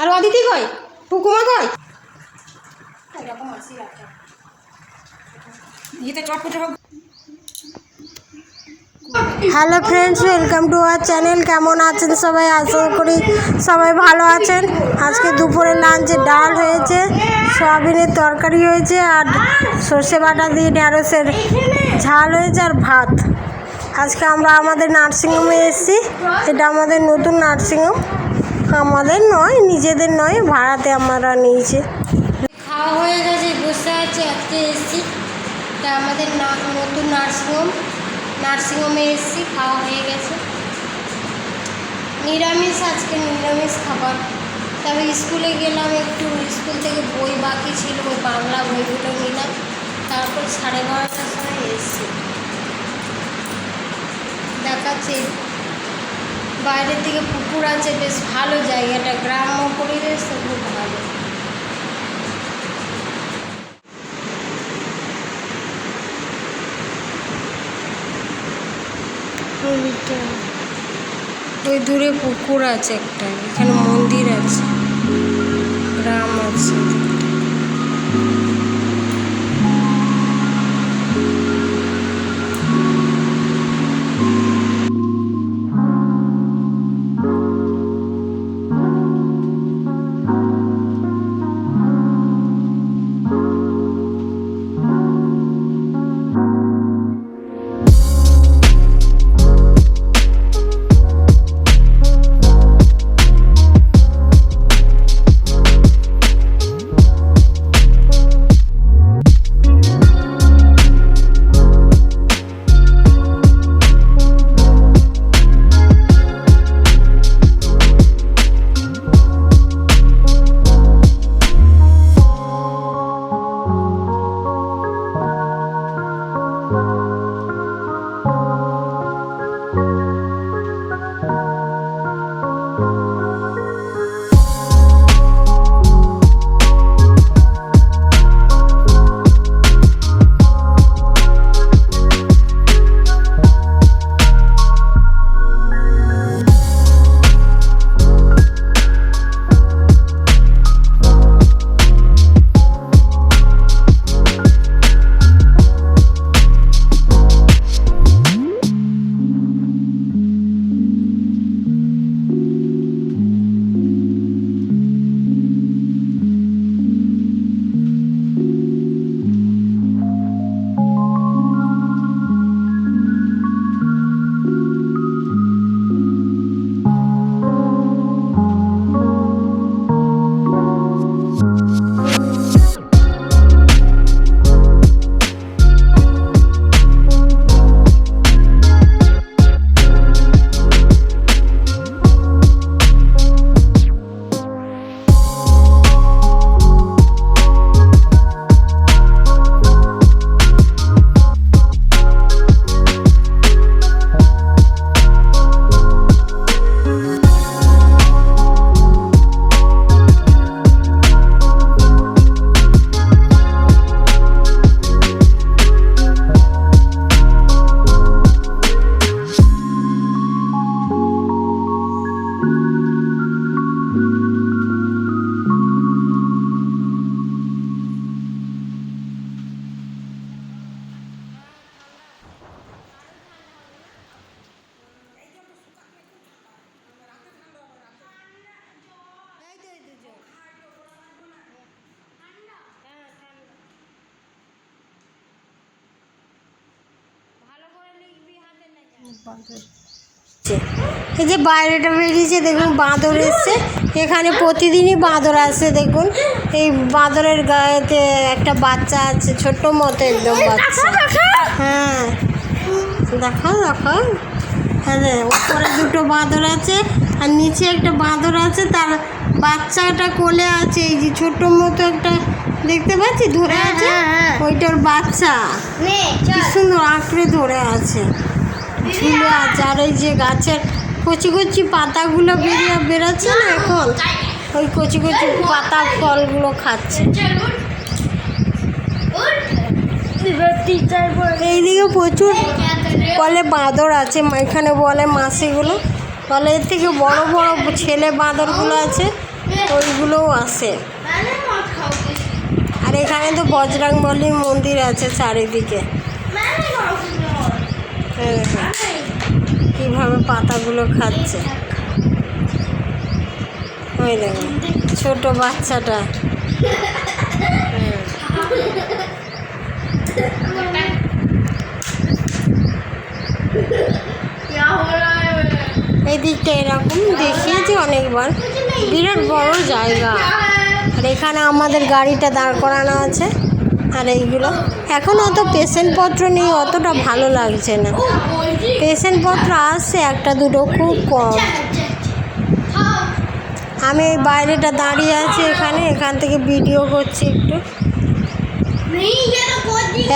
আর অদিতি ইয়েতে চট হোক hello friends welcome to our channel কেমন আছেন সবাই? আশা করি সবাই ভালো আছেন। আজকে দুপুরে লাঞ্চে ডাল হয়েছে, সয়াবিনের তরকারি হয়েছে, আর সর্ষে বাটা দিয়ে ঢ্যাঁড়সের ঝাল হয়েছে, আর ভাত। আজকে আমরা আমাদের নার্সিংহোমে এসেছি। এটা আমাদের নতুন নার্সিংহোম। আমাদের নয়, নিজেদের নয়, ভাড়াতে আমরা নিয়েছি। খাওয়া হয়ে গেছে, বসে আছে, আজকে এসেছি। তা আমাদের নতুন নার্সিংহোম নার্সিংহোমে এসেছি, খাওয়া হয়ে গেছে। নিরামিষ, আজকে নিরামিষ খাবার। তবে স্কুলে গেলাম একটু, স্কুল থেকে বই বাকি ছিল, ওই বাংলা বইগুলো নিলাম। তারপর সাড়ে বারোটার সময় এসেছি। দেখাচ্ছে। বাইরের দিকে পুকুর আছে, বেশ ভালো জায়গাটা। গ্রাম্য পরিবেশ তো খুব ভালো। ওই দূরে পুকুর আছে একটা, এখানে মন্দির আছে, গ্রাম আছে। এই যে বাইরেটা বেরিয়েছে দেখুন বাঁদর এসছে। এখানে প্রতিদিনই বাঁদর আসে দেখুন। এই বাঁদরের গায়েতে একটা বাচ্চা আছে ছোট্ট মতো একদম বাচ্চা। হ্যাঁ। দেখাও দেখাও। হ্যাঁ উপরে দুটো বাঁদর আছে আর নিচে একটা বাঁদর আছে তার বাচ্চাটা কোলে আছে এই যে ছোট্ট মতো একটা দেখতে পাচ্ছি ধরে আছে? ওইটার বাচ্চা। কি সুন্দর আঁকড়ে ধরে আছে। ঝুলে আছে। আর এই যে গাছের কচি কচি পাতাগুলো বেরিয়ে বেরোচ্ছে না এখন? ওই কচি কচি পাতা ফলগুলো খাচ্ছে। এইদিকে প্রচুর বলে বাঁদর আছে। এখানে বলে মাসিগুলো। বলে এর থেকে বড় বড় ছেলে বাঁদরগুলো আছে, ওইগুলোও আছে আর এখানে তো বজরাং মন্দির আছে চারিদিকে। কীভাবে পাতাগুলো খাচ্ছে? ওই দেখো, ছোট বাচ্চাটা। এই দিকটা এরকম দেখিয়েছি অনেকবার। বিরাট বড় জায়গা। আর এখানে আমাদের গাড়িটা দাঁড় করানো আছে। আর এইগুলো। এখন অত পেশেন্টপত্র নেই, অতটা ভালো লাগছে না। পেশেন্টপত্র আসছে একটা দুটো খুব কম। আমি এই বাইরেটা দাঁড়িয়ে আছি এখানে, এখান থেকে ভিডিও করছি একটু।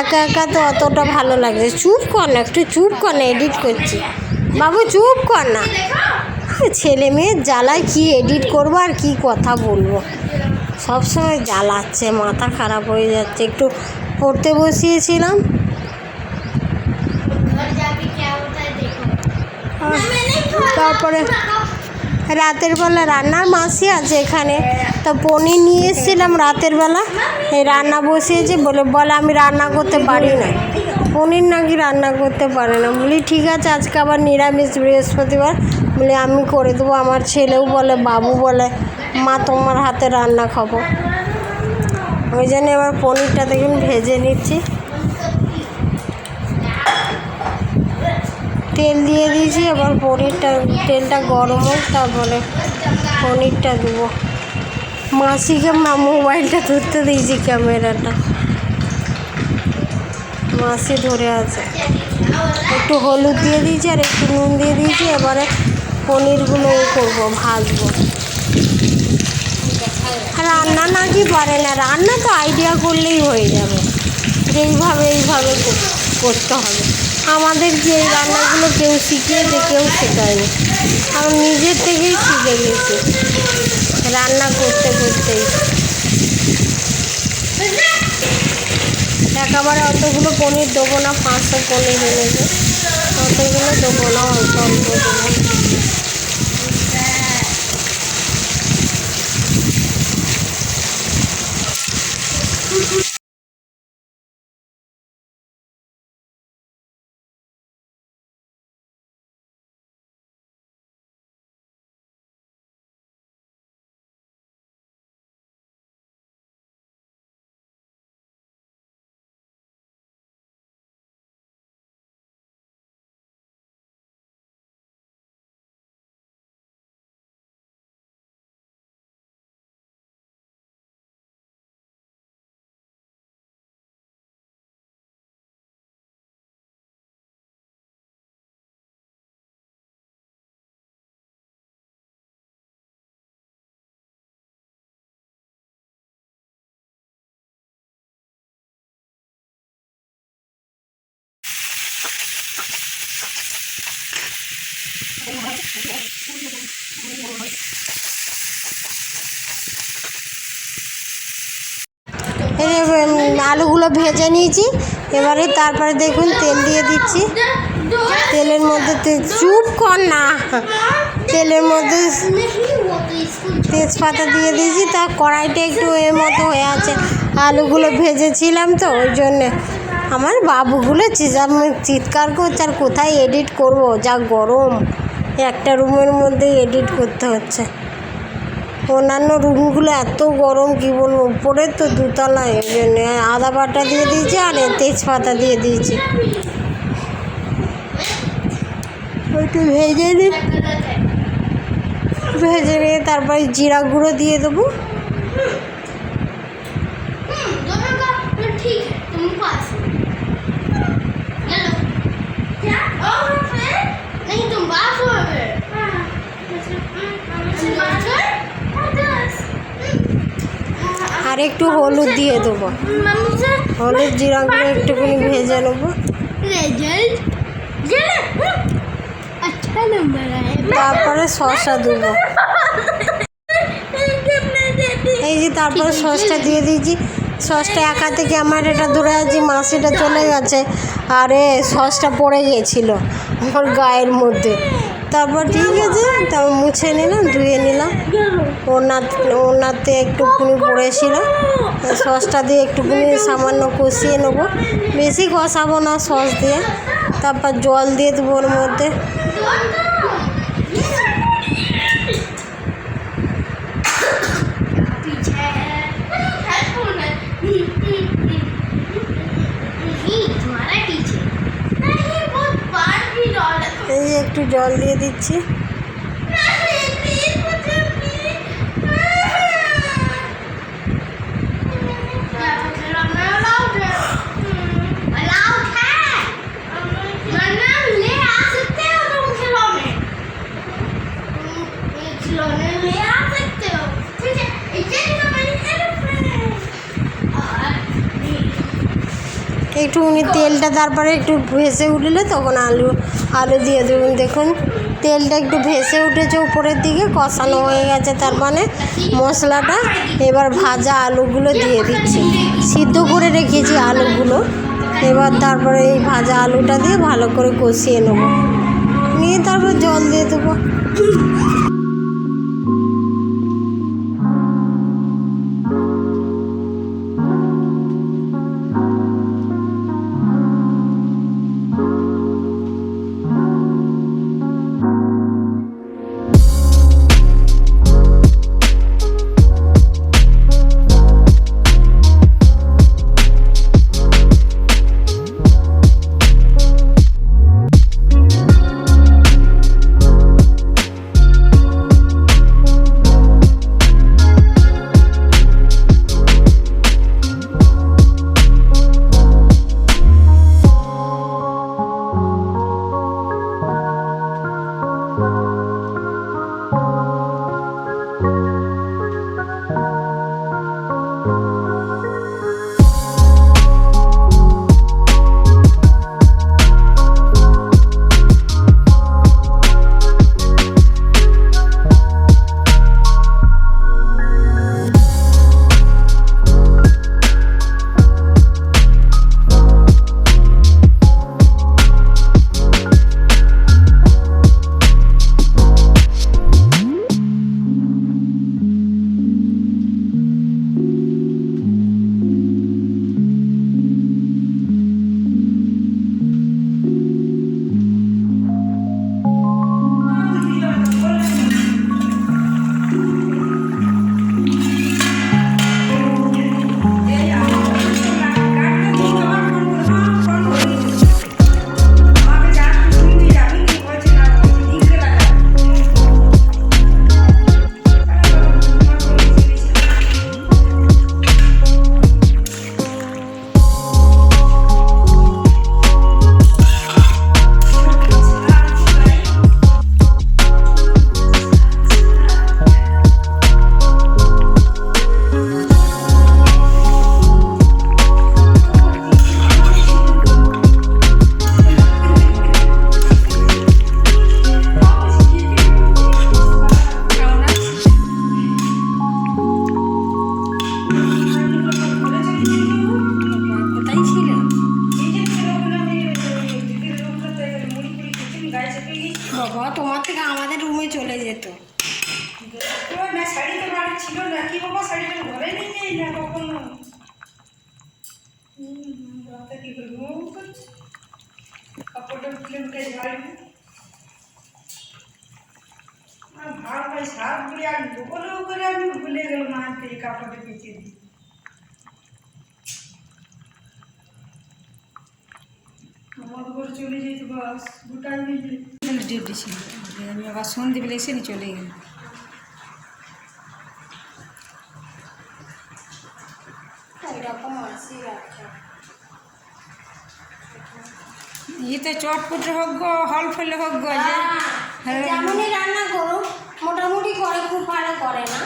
একা একা তো অতটা ভালো লাগছে। চুপ কর না, একটু চুপ কর না এডিট করছি। বাবু, চুপ কর না। ছেলে মেয়ের জ্বালায় কি এডিট করব আর কি কথা বলব? সবসময় জ্বালাচ্ছে, মাথা খারাপ হয়ে যাচ্ছে। একটু পড়তে বসিয়েছিলাম। তারপরে রাতের বেলা রান্নার মাসি আছে এখানে। তো পনির নিয়ে এসেছিলাম রাতের বেলা। এই রান্না বসিয়েছে বলে বলে আমি রান্না করতে পারি না। পনির নাকি রান্না করতে পারে না। বলি, ঠিক আছে, আজকে আবার নিরামিষ বৃহস্পতিবার। বলে, আমি করে দেবো। আমার ছেলেও বলে, বাবু বলে মা, তোমার হাতে রান্না খাব। ওই জন্য এবার পনিরটা দেখুন ভেজে নিচ্ছি। তেল দিয়ে দিয়েছি, এবার পনিরটা, তেলটা গরম হোক, তারপরে পনিরটা দেবো। মাসিকে মোবাইলটা ধরতে দিয়েছি ক্যামেরাটা। মাসি ধরে আছে। একটু হলুদ দিয়ে দিয়েছি আর একটু নুন দিয়ে দিয়েছি, এবারে পনিরগুলো করব, ভাজবো। রান্না নাকি পারে না, রান্না তো আইডিয়া করলেই হয়ে যাবে। এইভাবে এইভাবে করতে হবে। আমাদের যে এই রান্নাগুলো কেউ শিখিয়েছে কেউ শেখায়নি। আমি নিজের থেকেই শিখে গেছি। রান্না করতে করতেই। একেবারে অতগুলো পনির দেবো না, পাঁচশো পনির এনেছে। অতগুলো দেবো না, অল্প অল্প দেবো। আলুগুলো ভেজে নিয়েছি। এবারে তারপরে দেখুন তেল দিয়ে দিচ্ছি। তেলের মধ্যে চুপ কর না। তেলের মধ্যে তেজপাতা দিয়ে দিয়েছি। তা কড়াইটা একটু এর মতো হয়ে আছে। আলুগুলো ভেজেছিলাম তো, ওই জন্যে। আমার বাবুগুলো চিৎকার করছে, আর কোথায় এডিট করব? যা গরম। একটা রুমের মধ্যেই এডিট করতে হচ্ছে। অন্যান্য রুমগুলো এত গরম কি বলবো উপরে তো দুতলায় ওই জন্যে আদা বাটা দিয়ে দিয়েছি আর এ তেজপাতা দিয়ে দিয়েছি একটু ভেজে দিই ভেজে নিয়ে তারপরে জিরা গুঁড়ো দিয়ে দেবো दोनों का तो ठीक है तुम पास हो। चलो क्या আর একটু হলুদ দিয়ে দেবো। হলুদ জিরা গুঁড়ো একটুখানি ভেজে নেব। তারপরে শসা দেবো। এই যে তারপরে সসটা দিয়ে দিয়েছি। সসটা একা থেকে আমার? এটা ধরে আছি মাসিটা চলে গেছে। আরে সসটা পড়ে গিয়েছিল আমার গায়ের মধ্যে। তারপর ঠিক আছে, তারপর মুছে নিলাম, ধুয়ে নিলাম। ওনার ওনাতে একটুখানি পড়েছিল সসটা দিয়ে একটুখানি সামান্য কষিয়ে নেব। বেশি কষাবো না সস দিয়ে, তারপর জল দিয়ে দেবো ওর মধ্যে। জল দিয়ে দিচ্ছি। একটুখানি তেলটা তারপরে একটু ভেসে উঠলে তখন আলু আলু দিয়ে দেবেন। দেখুন, তেলটা একটু ভেসে উঠেছে উপরের দিকে, কষানো হয়ে গেছে তার মানে মশলাটা। এবার ভাজা আলুগুলো দিয়ে দিচ্ছি। সিদ্ধ করে রেখেছি আলুগুলো। এবার তারপরে এই ভাজা আলুটা দিয়ে ভালো করে কষিয়ে নেব। নিয়ে তারপর জল দিয়ে দেবো। তোমার থেকে আমাদের রুমে চলে যেত। না ছিল না, কি না কি করে কাপড়টা ভাই সাপ করে আর বলেও করে আমি ভুলে গেলাম হাত কাপড়টা পেঁচে দিই আমার ঘরে চলে যেত বাস গোটাই মিলে ডিউটি ছিল। আমি আবার সন্ধ্যেবেলা এসে চলে গেলাম। এরকম আসি রাখা ইতে চটপটে হোক গো হল ফেলে হোক গো যে হ্যাঁ। যেমনই রান্না করো মোটামুটি করে খুব ভালো করে না।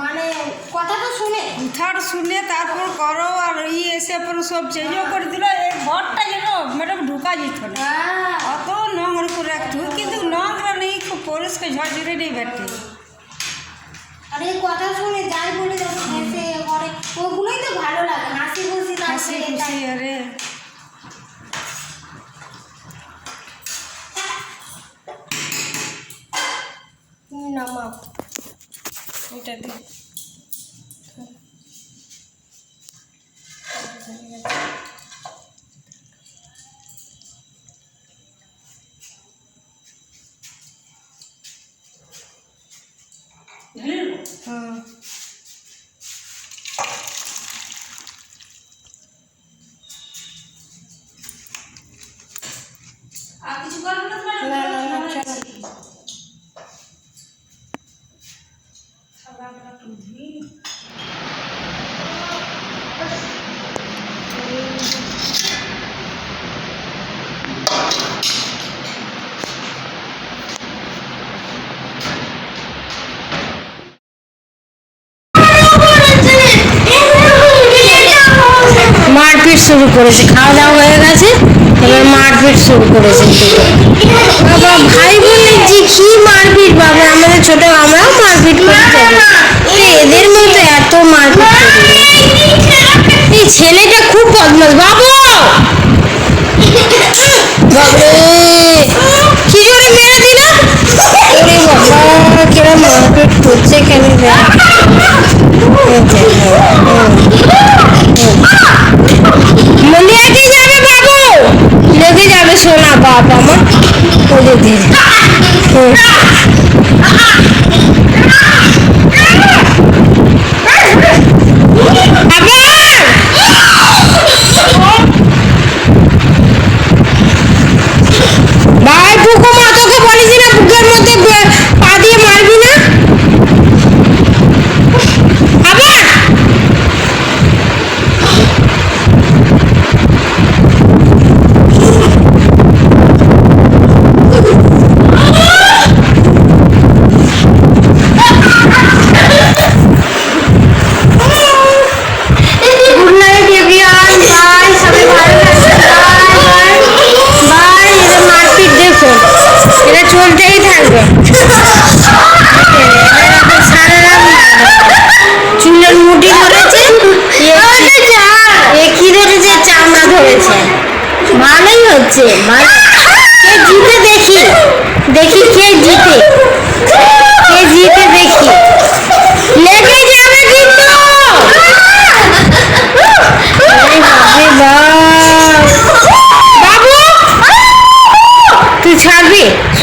মানে কথা তো শুনে। উঠার শুনে তারপর করো আর ই এসে পরে সব চেঞ্জও করে দিল। এই ঘরটা যেন ম্যাডাম ঢুকা যেত না। হ্যাঁ। অত নোংর করে রাখতো। কিন্তু নোংরা নেই খুব পরিষ্কার ঝরঝরে নেই ব্যাটে আর এই কথা শুনে যাই বলে যখন হেসে করে ওগুলোই তো ভালো লাগে। হাসি খুশি হাসি খুশি আরে। এটা দে হুম আর কিছু করব করেছে, খাওয়া দাওয়া হয়ে গেছে, এবার মারপিট শুরু করেছে বাবা, ভাই বোনের যে কি মারপিট, বাবা, আমাদের ছোট আমরাও মারপিট করতে এদের মধ্যে এত মারপিট। এই ছেলেটা খুব বদমাস বাবু! বাবরে! কি জোরে মেরে দিল? ওরে বাবা, কেরা মারপিট করছে কেন দেখ। আছে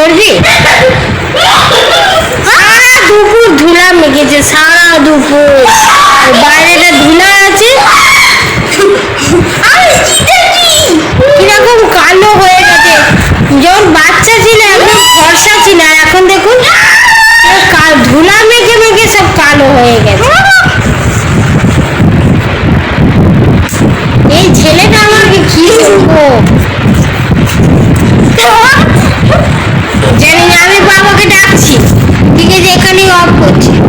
ছাড়বি সারা দুপুর ধুলা সারা দুপুর। বাইরেটা ধুলা আছে। কীরকম কালো হয়ে গেছে। যখন বাচ্চা ছিল, একদম ফর্সা ছিল, আর এখন দেখুন ধুলা মেখে মেখে সব কালো হয়ে গেছে। এই ছেলেটা আমাকে কি করব नहीं हो आप कुछ